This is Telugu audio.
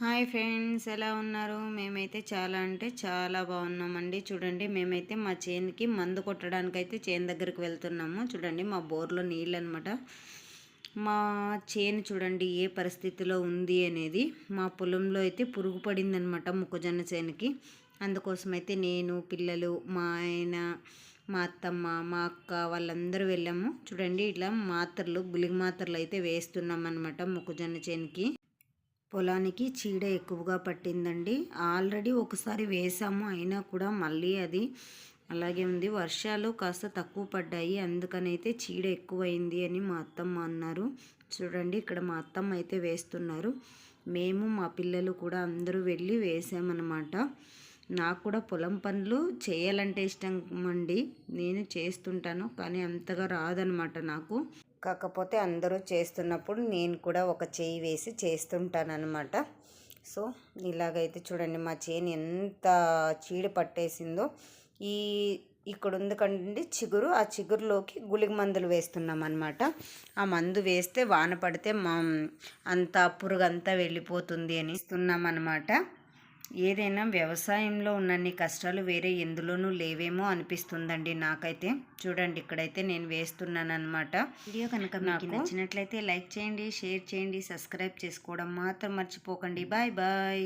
హాయ్ ఫ్రెండ్స్ ఎలా ఉన్నారు? మేమైతే చాలా అంటే చాలా బాగున్నామండి. చూడండి మేమైతే మా చేనుకి మందు కొట్టడానికి అయితే చేను దగ్గరికి వెళ్తున్నాము. చూడండి మా బోర్లో నీళ్ళు అనమాట మా చేను చూడండి ఏ పరిస్థితిలో ఉంది అనేది మా పొలంలో అయితే పురుగు పడిందనమాట మొక్కజొన్న చేనుకి. అందుకోసం అయితే నేను పిల్లలు మా ఆయన మా అత్తమ్మ మా అక్క వాళ్ళందరూ వెళ్ళాము. చూడండి ఇట్లా మాత్రలు గులిగి మాత్రలు అయితే వేస్తున్నాం అనమాట మొక్కజొన్న చేనుకి. పొలానికి చీడ ఎక్కువగా పట్టిందండి. ఆల్రెడీ ఒకసారి వేసాము అయినా కూడా మళ్ళీ అది అలాగే ఉంది. వర్షాలు కాస్త తక్కువ పడ్డాయి అందుకనైతే చీడ ఎక్కువైంది అని మా అత్తమ్మ అన్నారు. చూడండి ఇక్కడ మా అత్తమ్మ అయితే వేస్తున్నారు. మేము మా పిల్లలు కూడా అందరూ వెళ్ళి వేసామన్నమాట. నాకు కూడా పొలం పనులు చేయాలంటే ఇష్టం అండి. నేను చేస్తుంటాను కానీ అంతగా రాదనమాట నాకు. కాకపోతే అందరూ చేస్తున్నప్పుడు నేను కూడా ఒక చేయి వేసి చేస్తుంటానన్నమాట. సో ఇలాగైతే చూడండి మా చేను ఎంత చీడ పట్టేసిందో. ఈ ఇక్కడ ఉంది కండి చిగురు ఆ చిగురులోకి గుళిక మందులు వేస్తున్నాం అనమాట ఆ మందు వేస్తే వాన పడితే మా అంత పురుగు అంతా వెళ్ళిపోతుంది అని ఇస్తున్నాం అనమాట ఏదైనా వ్యవసాయంలో ఉన్నన్ని కష్టాలు వేరే ఎందులోనూ లేవేమో అనిపిస్తుందండి నాకైతే. చూడండి ఇక్కడైతే నేను వేస్తున్నాను అనమాట వీడియో కనుక నాకు నచ్చినట్లయితే లైక్ చేయండి షేర్ చేయండి సబ్స్క్రైబ్ చేసుకోవడం మాత్రం మర్చిపోకండి. Bye bye.